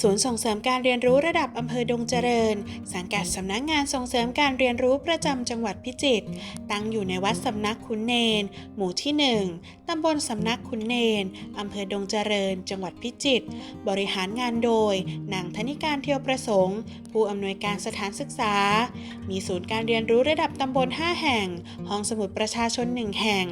ศูนย์ส่งเสริมการเรียนรู้ระดับอำเภอดงเจริญ สังกัดสำนักงานส่งเสริมการเรียนรู้ประจำจังหวัดพิจิตร ตั้งอยู่ในวัดสำนักขุนเนน หมู่ที่ 1 ตำบลสำนักขุนเนน อำเภอดงเจริญ จังหวัดพิจิตร บริหารงานโดย นางธนิการเทียวประสงค์ ผู้อำนวยการสถานศึกษา มีศูนย์การเรียนรู้ระดับตำบล 5 แห่ง ห้องสมุดประชาชน 1 แห่ง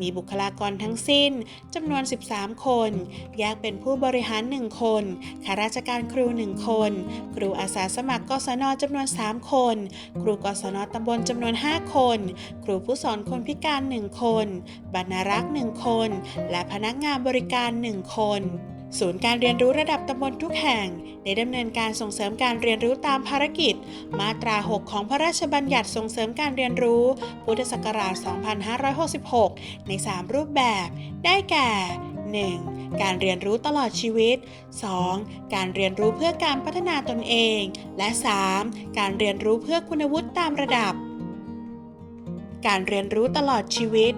มีบุคลากรทั้งสิ้นจำนวน 13 คน แยกเป็นผู้บริหาร 1 คนข้าราชการครู 1 คน ครูอาสาสมัครกศนจำนวน 3 คน ครูกศนตำบลจำนวน 5 คน ครูผู้สอนคนพิการ 1 คน บรรณารักษ์ 1 คน และพนักงานบริการ 1 คนศูนย์การเรียนรู้ระดับตำบลทุกแห่ง ได้ดำเนินการส่งเสริมการเรียนรู้ตามภารกิจ มาตรา 6 ของพระราชบัญญัติส่งเสริมการเรียนรู้ พุทธศักราช 2566 ใน 3 รูปแบบ ได้แก่ 1. การเรียนรู้ตลอดชีวิต 2. การเรียนรู้เพื่อการพัฒนาตนเอง และ 3. การเรียนรู้เพื่อคุณวุฒิตามระดับ การเรียนรู้ตลอดชีวิต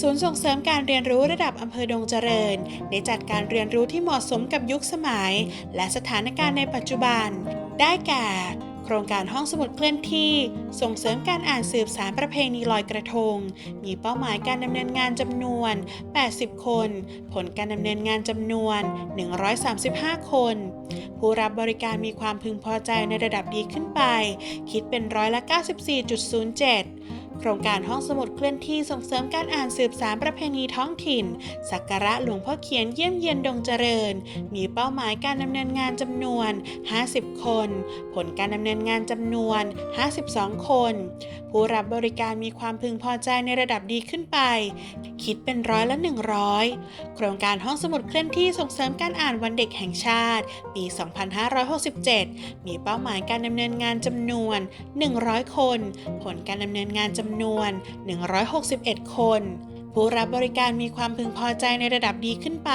ศูนย์ส่งเสริมการเรียนรู้ระดับอำเภอดงเจริญ ได้จัดการเรียนรู้ที่เหมาะสมกับยุคสมัย และสถานการณ์ในปัจจุบัน ได้แก่ โครงการห้องสมุดเคลื่อนที่ ส่งเสริมการอ่านสืบสารประเพณีลอยกระทง มีเป้าหมายการดำเนินงานจำนวน 80 คน ผลการดำเนินงานจำนวน 135 คน ผู้รับบริการมีความพึงพอใจในระดับดีขึ้นไป คิดเป็นร้อยละ 94.07 โครงการห้องสมุดเคลื่อนที่ส่งเสริมการอ่านสืบสารประเพณีท้องถิ่น สักการะหลวงพ่อเขียนเยี่ยมเยียนดงเจริญ มีเป้าหมายการดำเนินงานจำนวน 50 คน ผลการดำเนินงานจำนวน 52 คน ผู้รับบริการมีความพึงพอใจในระดับดีขึ้นไป คิดเป็นร้อยละ 100 โครงการห้องสมุดเคลื่อนที่ส่งเสริมการอ่านวันเด็กแห่งชาติ ปี 2567 มีเป้าหมายการดำเนินงานจำนวน 100 คน ผลการดำเนินงานจำำนวน 161 คน ผู้รับบริการมีความพึงพอใจในระดับดีขึ้นไป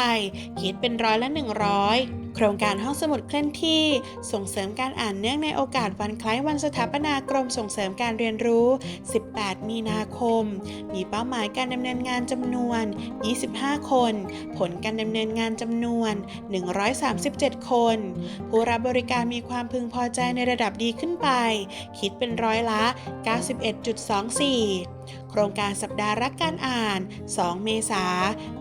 คิดเป็นร้อยละ 100 โครงการห้องสมุดเคลื่อนที่ส่งเสริมการอ่านเนื่องในโอกาสวันคล้ายวันสถาปนากรมส่งเสริมการเรียนรู้ 18 มีนาคม มีเป้าหมายการดำเนินงานจำนวน 25 คน ผลการดำเนินงานจำนวน 137 คน ผู้รับบริการมีความพึงพอใจในระดับดีขึ้นไป คิดเป็นร้อยละ 91.24 โครงการสัปดาห์รักการอ่าน 2 เมษา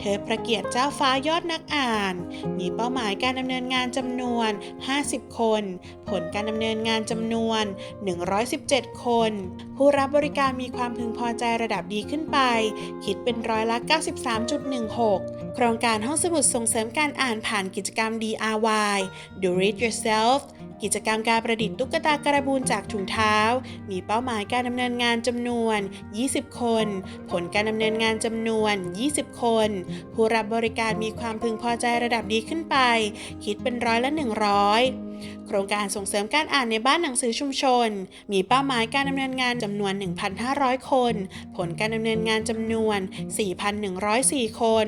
เธอประเกียรติเจ้าฟ้ายอดนักอ่าน มีเป้าหมายการดำเนินงานจำนวน 50 คน ผลการดำเนินงานจำนวน 117 คน ผู้รับบริการมีความพึงพอใจระดับดีขึ้นไป คิดเป็นร้อยละ 93.16 โครงการห้องสมุดส่งเสริมการอ่านผ่านกิจกรรม DIY Do It Yourself กิจกรรมการประดิษฐ์ตุ๊กตากระบูนจากถุงเท้า มีเป้าหมายการดำเนินงานจำนวน 20 คน ผลการดำเนินงานจำนวน 20 คน ผู้รับบริการมีความพึงพอใจระดับดีขึ้นไป คิดเป็นร้อยละ 100 โครงการส่งเสริมการอ่านในบ้านหนังสือชุมชน มีเป้าหมายการดำเนินงานจำนวน 1,500 คน ผลการดำเนินงานจำนวน 4,104 คน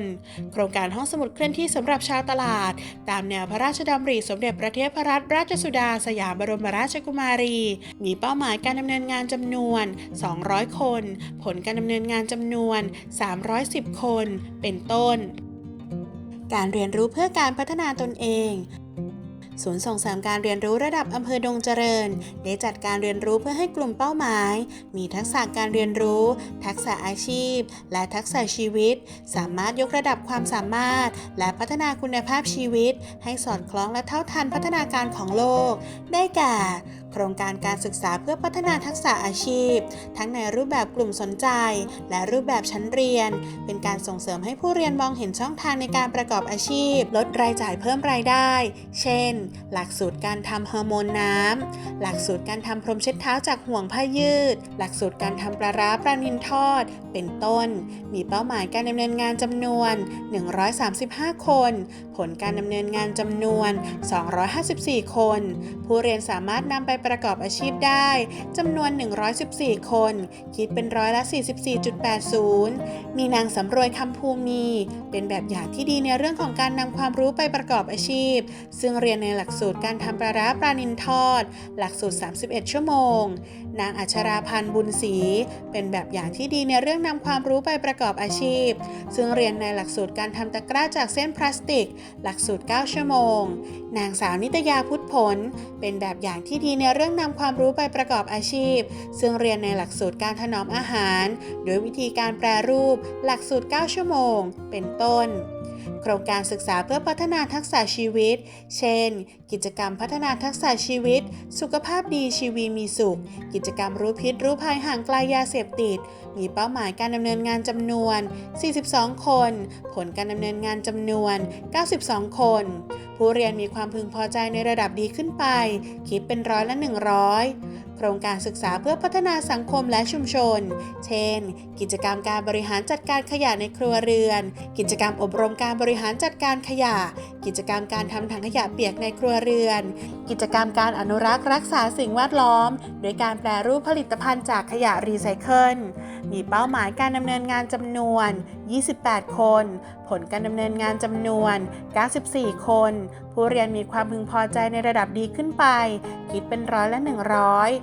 โครงการห้องสมุดเคลื่อนที่สำหรับชาวตลาด ตามแนวพระราชดำริสมเด็จพระเทพรัตนราชสุดาสยามบรมราชกุมารี มีเป้าหมายการดำเนินงานจำนวน 200 คน ผลการดำเนินงานจำนวน 310 คน เป็นต้นการเรียนรู้เพื่อการพัฒนาตนเอง ศูนย์ส่งเสริมการเรียนรู้ระดับอำเภอดงเจริญ ได้จัดการเรียนรู้เพื่อให้กลุ่มเป้าหมาย มีทักษะการเรียนรู้ ทักษะอาชีพ และทักษะชีวิต สามารถยกระดับความสามารถ และพัฒนาคุณภาพชีวิต ให้สอดคล้องและเท่าทันพัฒนาการของโลก ได้แก่ โครงการการศึกษาเพื่อพัฒนาทักษะอาชีพ ทั้งในรูปแบบกลุ่มสนใจ และรูปแบบชั้นเรียน เป็นการส่งเสริมให้ผู้เรียนมองเห็นช่องทางในการประกอบอาชีพ ลดรายจ่ายเพิ่มรายได้ เช่น หลักสูตรการทำฮอร์โมนน้ำ หลักสูตรการทำพรมเช็ดเท้าจากห่วงผ้ายืด หลักสูตรการทำปลาร้าปลานินทอด เป็นต้น มีเป้าหมายการดำเนินงานจำนวน 135 คน ผลการดำเนินงานจำนวน 254 คน ผู้เรียนสามารถนำไปประกอบอาชีพได้จำนวน 114 คน คิดเป็นร้อยละ 44.80 มีนางสำรวยคำภูมี เป็นแบบอย่างที่ดีในเรื่องของการนำความรู้ไปประกอบอาชีพ ซึ่งเรียนในหลักสูตรการทำปลาร้าปลานินทอด หลักสูตร 31 ชั่วโมง นางอัชราพันธ์บุญศรีเป็นแบบอย่างที่ดีในเรื่องนำความรู้ไปประกอบอาชีพ ซึ่งเรียนในหลักสูตรการทำตะกร้าจากเส้นพลาสติก หลักสูตร 9 ชั่วโมง นางสาวนิตยาพุทธผล เป็นแบบอย่างที่ดีในเรื่องนำความรู้ไปประกอบอาชีพ ซึ่งเรียนในหลักสูตรการถนอมอาหาร โดยวิธีการแปรรูป หลักสูตร 9 ชั่วโมง เป็นต้น โครงการศึกษาเพื่อพัฒนาทักษะชีวิต เช่น กิจกรรมพัฒนาทักษะชีวิต สุขภาพดีชีวีมีสุข กิจกรรมรู้พิษรู้ภัยห่างไกลยาเสพติด มีเป้าหมายการดำเนินงานจำนวน 42 คน ผลการดำเนินงานจำนวน 92 คน ผู้เรียนมีความพึงพอใจในระดับดีขึ้นไป คิดเป็นร้อยละ 100โครงการศึกษาเพื่อพัฒนาสังคมและชุมชน เช่น กิจกรรมการบริหารจัดการขยะในครัวเรือน กิจกรรมอบรมการบริหารจัดการขยะ กิจกรรมการทำถังขยะเปียกในครัวเรือน กิจกรรมการอนุรักษ์รักษาสิ่งแวดล้อม โดยการแปรรูปผลิตภัณฑ์จากขยะรีไซเคิล มีเป้าหมายการดำเนินงานจำนวน 28 คน ผลการดำเนินงานจำนวน 94 คน ผู้เรียนมีความพึงพอใจในระดับดีขึ้นไป คิดเป็นร้อยละ 100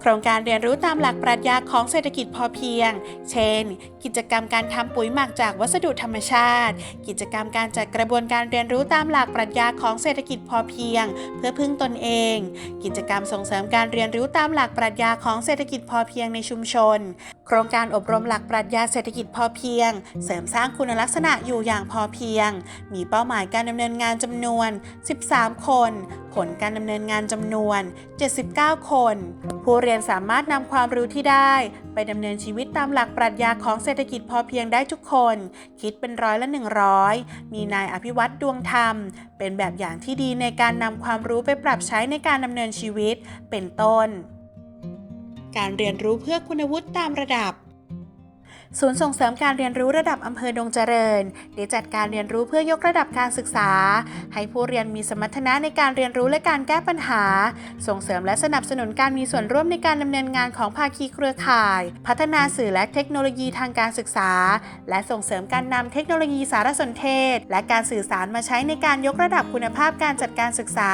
โครงการเรียนรู้ตามหลักปรัชญาของเศรษฐกิจพอเพียง เช่น กิจกรรมการทำปุ๋ยหมักจากวัสดุธรรมชาติ กิจกรรมการจัดกระบวนการเรียนรู้ตามหลักปรัชญาของเศรษฐกิจพอเพียง เพื่อพึ่งตนเอง กิจกรรมส่งเสริมการเรียนรู้ตามหลักปรัชญาของเศรษฐกิจพอเพียงในชุมชน โครงการอบรมหลักปรัชญาเศรษฐกิจพอเพียง เสริมสร้างคุณลักษณะอยู่อย่างพอเพียง มีเป้าหมายการดำเนินงานจำนวน 13 คน ผลการดำเนินงานจำนวน 79 คน ผู้รียนสามารถนำความรู้ที่ได้ ไปดำเนินชีวิตตามหลักปรัชญาของเศรษฐกิจพอเพียงได้ทุกคน คิดเป็นร้อยละ 100 มีนายอภิวัตรดวงธรรม เป็นแบบอย่างที่ดีในการนำความรู้ไปปรับใช้ในการดำเนินชีวิต เป็นต้น การเรียนรู้เพื่อคุณวุฒิตามระดับ ศูนย์ส่งเสริมการเรียนรู้ระดับอำเภอดงเจริญได้จัดการเรียนรู้เพื่อยกระดับการศึกษา ให้ผู้เรียนมีสมรรถนะในการเรียนรู้และการแก้ปัญหา ส่งเสริมและสนับสนุนการมีส่วนร่วมในการดำเนินงานของภาคีเครือข่าย พัฒนาสื่อและเทคโนโลยีทางการศึกษา และส่งเสริมการนำเทคโนโลยีสารสนเทศ และการสื่อสารมาใช้ในการยกระดับคุณภาพการจัดการศึกษา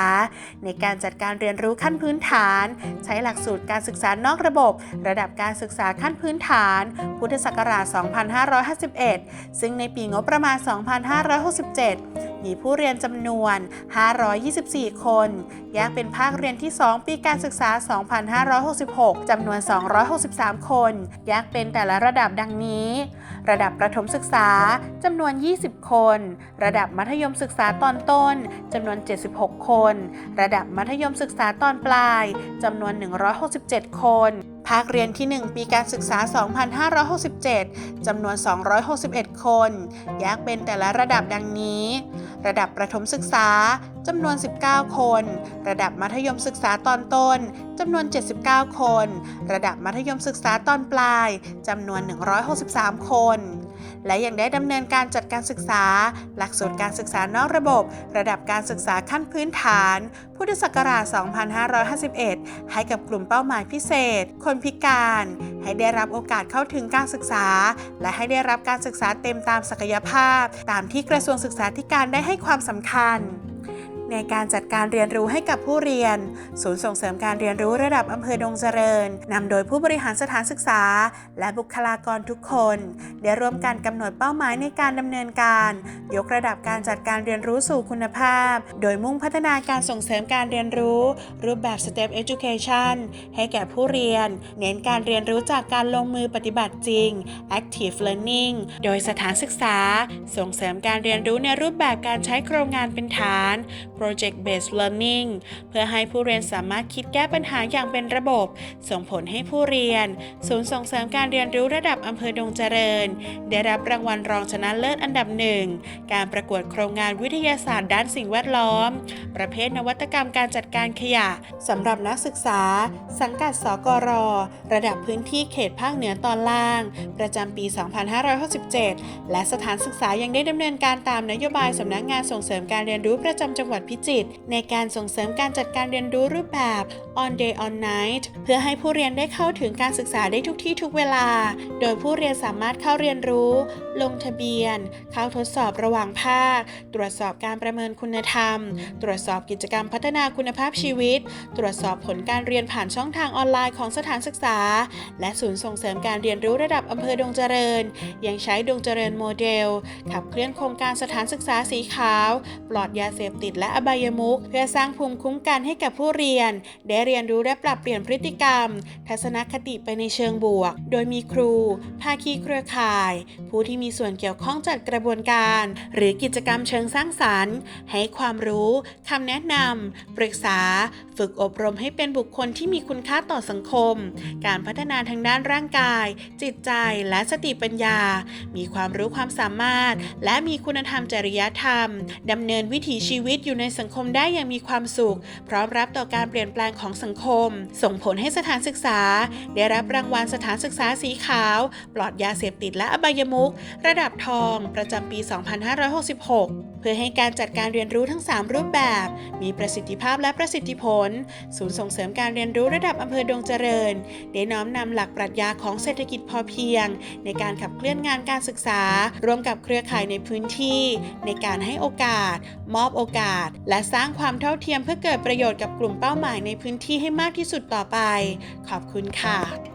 ในการจัดการเรียนรู้ขั้นพื้นฐาน ใช้หลักสูตรการศึกษานอกระบบ ระดับการศึกษาขั้นพื้นฐาน พุทธศักราช2551 ซึ่งในปีงบประมาณ 2567 มีผู้เรียนจำนวน 524 คน แยกเป็นภาคเรียนที่ 2 ปีการศึกษา 2566 จำนวน 263 คน แยกเป็นแต่ละระดับดังนี้ ระดับประถมศึกษาจำนวน 20 คน ระดับมัธยมศึกษาตอนต้นจำนวน 76 คน ระดับมัธยมศึกษาตอนปลายจำนวน 167 คน ภาคเรียนที่ 1 ปีการศึกษา 2567 จำนวน 261 คน แยกเป็นแต่ละระดับดังนี้ ระดับประถมศึกษา จำนวน 19 คน ระดับมัธยมศึกษาตอนต้น จำนวน 79 คน ระดับมัธยมศึกษาตอนปลาย จำนวน 163 คน และยังได้ดำเนินการจัดการศึกษา หลักสูตรการศึกษานอกระบบ ระดับการศึกษาขั้นพื้นฐาน พุทธศักราช 2551 ให้กับกลุ่มเป้าหมายพิเศษ คนพิการ ให้ได้รับโอกาสเข้าถึงการศึกษา และให้ได้รับการศึกษาเต็มตามศักยภาพ ตามที่กระทรวงศึกษาธิการได้ให้ความสำคัญ ในการจัดการเรียนรู้ให้กับผู้เรียน ศูนย์ส่งเสริมการเรียนรู้ระดับอำเภอดงเจริญนำโดยผู้บริหารสถานศึกษา และบุคลากรทุกคน ได้ร่วมกันกำหนดเป้าหมายในการดำเนินการ ยกระดับการจัดการเรียนรู้สู่คุณภาพ โดยมุ่งพัฒนาการส่งเสริมการเรียนรู้ รูปแบบ STEP Education ให้แก่ผู้เรียน เน้นการเรียนรู้จากการลงมือปฏิบัติจริง Active Learning โดยสถานศึกษา ส่งเสริมการเรียนรู้ในรูปแบบการใช้โครงงานเป็นฐาน Project Based Learning เพื่อให้ผู้เรียนสามารถคิดแก้ปัญหาอย่างเป็นระบบ ส่งผลให้ผู้เรียน ศูนย์ส่งเสริมการเรียนรู้ระดับอำเภอดงเจริญ ได้รับรางวัลรองชนะเลิศอันดับหนึ่ง การประกวดโครงงานวิทยาศาสตร์ด้านสิ่งแวดล้อม ประเภทนวัตกรรมการจัดการขยะสำหรับนักศึกษา สังกัดสกร ระดับพื้นที่เขตภาคเหนือตอนล่าง ประจำปี 2567 และสถานศึกษายังได้ดำเนินการตามนโยบายสำนักงานส่งเสริมการเรียนรู้ประจำจังหวัดพิจิตรในการส่งเสริมการจัดการเรียนรู้รูปแบบ on day on night เพื่อให้ผู้เรียนได้เข้าถึงการศึกษาได้ทุกที่ทุกเวลา โดยผู้เรียนสามารถเข้าเรียนรู้ ลงทะเบียน เข้าทดสอบระหว่างภาค ตรวจสอบการประเมินคุณธรรม ตรวจสอบกิจกรรมพัฒนาคุณภาพชีวิต ตรวจสอบผลการเรียนผ่านช่องทางออนไลน์ของสถานศึกษา และศูนย์ส่งเสริมการเรียนรู้ระดับอำเภอดงเจริญ ยังใช้ดงเจริญโมเดล ขับเคลื่อนโครงการสถานศึกษาสีขาว ปลอดยาเสพติดและอบายมุขเพื่อสร้างภูมิคุ้มกันให้กับผู้เรียน ได้เรียนรู้และปรับเปลี่ยนพฤติกรรม ทัศนคติไปในเชิงบวก โดยมีครู ภาคีเครือข่าย ผู้ที่มีส่วนเกี่ยวข้องจัดกระบวนการ หรือกิจกรรมเชิงสร้างสรรค์ ให้ความรู้คำแนะนำปรึกษา ฝึกอบรมให้เป็นบุคคลที่มีคุณค่าต่อสังคม การพัฒนาทางด้านร่างกาย จิตใจและสติปัญญา มีความรู้ความสามารถ และมีคุณธรรมจริยธรรมดำเนินวิถีชีวิตอยู่ในในสังคมได้อย่างมีความสุข พร้อมรับต่อการเปลี่ยนแปลงของสังคม ส่งผลให้สถานศึกษา ได้รับรางวัลสถานศึกษาสีขาว ปลอดยาเสพติดและอบายมุขระดับทอง ประจำปี 2566เพื่อให้การจัดการเรียนรู้ทั้ง 3 รูปแบบ มีประสิทธิภาพและประสิทธิผล ศูนย์ส่งเสริมการเรียนรู้ระดับอำเภอดงเจริญ ได้น้อมนำหลักปรัชญาของเศรษฐกิจพอเพียง ในการขับเคลื่อนงานการศึกษา ร่วมกับเครือข่ายในพื้นที่ ในการให้โอกาส มอบโอกาสและสร้างความเท่าเทียมเพื่อเกิดประโยชน์กับกลุ่มเป้าหมายในพื้นที่ให้มากที่สุดต่อไป ขอบคุณค่ะ